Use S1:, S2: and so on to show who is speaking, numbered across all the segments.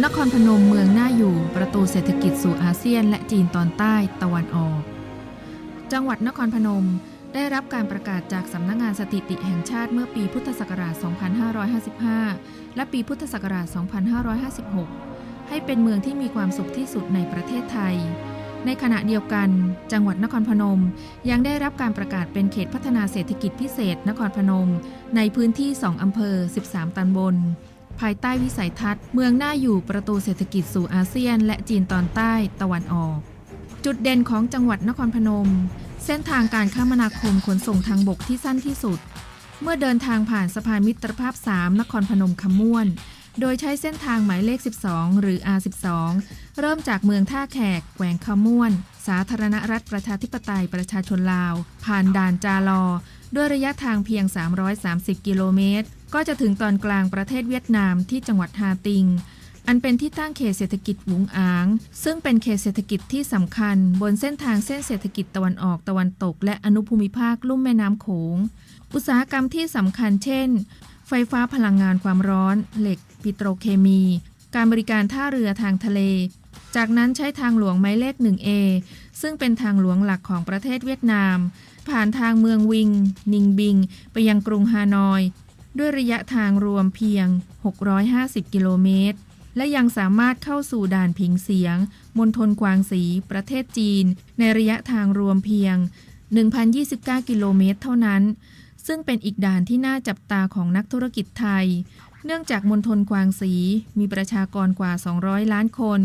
S1: นครพนมเมืองน่าอยู่ประตูเศรษฐกิจสู่อาเซียน และจีนตอนใต้ตะวันออก จังหวัดนครพนมได้รับการประกาศจากสำนักงานสถิติแห่งชาติเมื่อปีพุทธศักราช 2555 และปีพุทธศักราช 2556 ให้เป็นเมืองที่มีความสุขที่สุดในประเทศไทย ในขณะเดียวกัน จังหวัดนครพนมยังได้รับการประกาศเป็นเขตพัฒนาเศรษฐกิจพิเศษ นครพนม ในพื้นที่ 2 อำเภอ 13 ตำบล ภายใต้วิสัยทัศน์เมืองหน่าอยู่ประตูเศรษฐกิจสู่อาเซียน และจีนตอนใต้ตะวันออก จุดเด่นของจังหวัดนครพนม เส้นทางการคมนาคมขนส่งทางบกที่สั้นที่สุด เมื่อเดินทางผ่านสะพานมิตรภาพ 3 นครพนมขม่วน โดยใช้เส้นทางหมายเลข 12 หรือ R12 เริ่มจากเมืองท่าแขกแขวงขม่วน สาธารณรัฐประชาธิปไตยประชาชนลาว ผ่านด่านจาลอ ด้วยระยะทางเพียง 330 กิโลเมตร ก็จะถึงตอนกลางประเทศเวียดนามที่จังหวัดฮาติง อันเป็นที่ตั้งเขตเศรษฐกิจหวงอาง ซึ่งเป็นเขตเศรษฐกิจที่สำคัญ บนเส้นทางเส้นเศรษฐกิจตะวันออกตะวันตก และอนุภูมิภาคลุ่มแม่น้ำโขง อุตสาหกรรมที่สำคัญเช่น ไฟฟ้าพลังงานความร้อน เหล็ก ปิโตรเคมี การบริการท่าเรือทางทะเล จากนั้นใช้ทางหลวงหมายเลข 1A ซึ่งเป็นทางหลวงหลักของประเทศเวียดนาม ผ่านทางเมืองวิง นิงบิง ไปยังกรุงฮานอย ด้วยระยะทางรวมเพียง 650 กิโลเมตร และยังสามารถเข้าสู่ด่านผิงเสียง มณฑลกวางสี ประเทศจีน ในระยะทางรวมเพียง 1,029 กิโลเมตรเท่านั้น ซึ่งเป็นอีกด่านที่น่าจับตาของนักธุรกิจไทย เนื่องจากมณฑลกวางสีมีประชากรกว่า 200 ล้านคน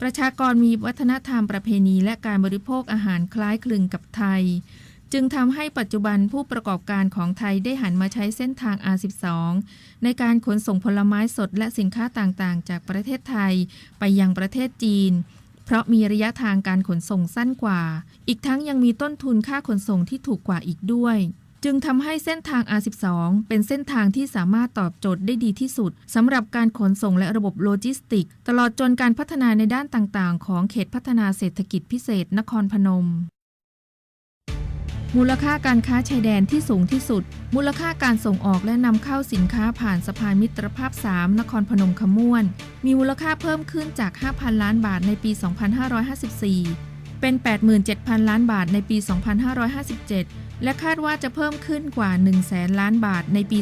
S1: ประชากรมีวัฒนธรรมประเพณีและการบริโภคอาหารคล้ายคลึงกับไทย จึงทำให้ปัจจุบันผู้ประกอบการของไทยได้หันมาใช้เส้นทาง R12 ในการขนส่งผลไม้สดและสินค้าต่างๆ จากประเทศไทยไปยังประเทศจีนเพราะมีระยะทางการขนส่งสั้นกว่า อีกทั้งยังมีต้นทุนค่าขนส่งที่ถูกกว่าอีกด้วย จึงทำให้เส้นทาง R12 เป็นเส้นทางที่สามารถตอบโจทย์ได้ดีที่สุดสำหรับการขนส่งและระบบโลจิสติก ตลอดจนการพัฒนาในด้านต่างๆ ของเขตพัฒนาเศรษฐกิจพิเศษนครพนม มูลค่าการค้าชายแดนที่สูงที่สุด มูลค่าการส่งออกและนำเข้าสินค้าผ่านสะพานมิตรภาพ 3 นครพนมขม่วน มีมูลค่าเพิ่มขึ้นจาก 5,000 ล้านบาทในปี 2554 เป็น 87,000 ล้านบาทในปี 2557 และคาดว่าจะเพิ่มขึ้นกว่า 100,000 ล้านบาทในปี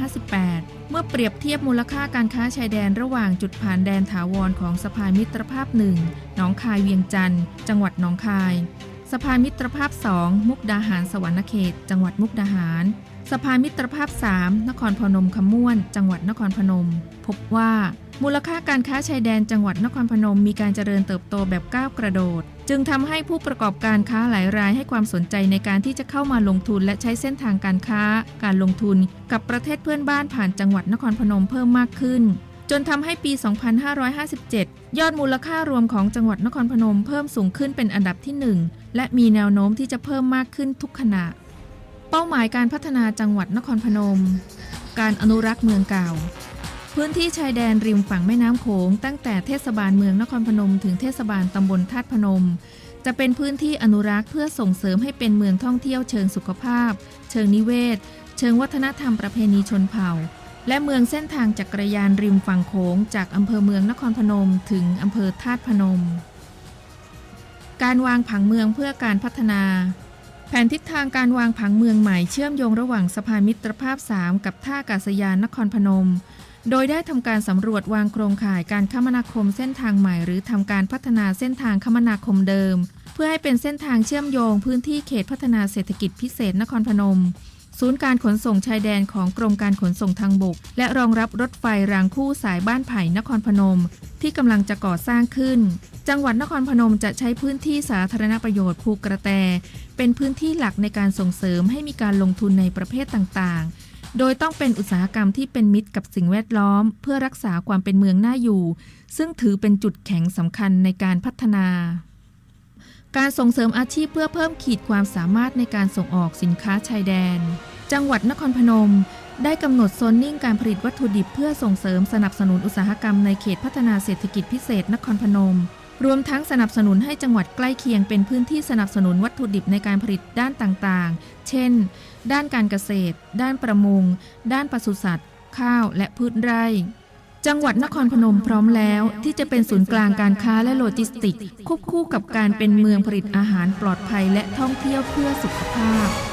S1: 2558 เมื่อเปรียบเทียบมูลค่าการค้าชายแดนระหว่างจุดผ่านแดนถาวรของสะพานมิตรภาพ1หนองคายเวียงจันทร์จังหวัดหนองคาย สะพานมิตรภาพ 2 มุกดาหารสวรรณเขต จังหวัดมุกดาหาร สะพานมิตรภาพ 3 นครพนมขม่วน จังหวัดนครพนม พบว่า มูลค่าการค้าชายแดนจังหวัดนครพนมมีการเจริญเติบโตแบบก้าวกระโดด จึงทำให้ผู้ประกอบการค้าหลายรายให้ความสนใจในการที่จะเข้ามาลงทุนและใช้เส้นทางการค้า การลงทุนกับประเทศเพื่อนบ้านผ่านจังหวัดนครพนมเพิ่มมากขึ้น จนทำให้ปี 2557 ยอดมูลค่ารวมของจังหวัดนครพนมเพิ่มสูงขึ้นเป็นอันดับที่ 1 และมีแนวโน้มที่จะเพิ่มมากขึ้นทุกขณะ เป้าหมายการพัฒนาจังหวัดนครพนม การอนุรักษ์เมืองเก่า พื้นที่ชายแดนริมฝั่งแม่น้ำโขงตั้งแต่เทศบาลเมืองนครพนม ถึงเทศบาลตำบลธาตุพนม จะเป็นพื้นที่อนุรักษ์เพื่อส่งเสริมให้เป็นเมืองท่องเที่ยวเชิงสุขภาพ เชิงนิเวศ เชิงวัฒนธรรมประเพณีชนเผ่า และเมืองเส้นทางจักรยานริมฝั่งโขงจากอำเภอเมืองนครพนม ถึงอำเภอธาตุพนม การวางผังเมืองเพื่อการพัฒนาแผนทิศทางการวางผังเมืองใหม่เชื่อมโยงระหว่างสะพานมิตรภาพ 3 กับท่าอากาศยานนครพนม โดยได้ทำการสำรวจวางโครงข่ายการคมนาคมเส้นทางใหม่ หรือทำการพัฒนาเส้นทางคมนาคมเดิม เพื่อให้เป็นเส้นทางเชื่อมโยงพื้นที่เขตพัฒนาเศรษฐกิจพิเศษนครพนม ศูนย์การขนส่งชายแดนของกรมการขนส่งทางบก และรองรับรถไฟรางคู่สายบ้านไผ่นครพนม ที่กำลังจะก่อสร้างขึ้น จังหวัดนครพนมจะใช้พื้นที่สาธารณประโยชน์ภูกระแต เป็นพื้นที่หลักในการส่งเสริมให้มีการลงทุนในประเภทต่างๆ โดยต้องเป็นอุตสาหกรรมที่เป็นมิตรกับสิ่งแวดล้อม เพื่อรักษาความเป็นเมืองน่าอยู่ ซึ่งถือเป็นจุดแข็งสำคัญในการพัฒนา การส่งเสริมอาชีพเพื่อเพิ่มขีดความสามารถในการส่งออกสินค้าชายแดน จังหวัดนครพนม ได้กำหนดโซนนิ่งการผลิตวัตถุดิบเพื่อส่งเสริมสนับสนุนอุตสาหกรรมในเขตพัฒนาเศรษฐกิจพิเศษนครพนม รวมทั้งสนับสนุนให้จังหวัดใกล้เคียงเป็นพื้นที่สนับสนุนวัตถุดิบในการผลิตด้านต่างๆ เช่น ด้านการเกษตร ด้านประมง ด้านปศุสัตว์ ข้าวและพืชไร่ จังหวัดนครพนมพร้อมแล้ว ที่จะเป็นศูนย์กลางการค้าและโลจิสติก ควบคู่กับการเป็นเมืองผลิตอาหารปลอดภัยและท่องเที่ยวเพื่อสุขภาพ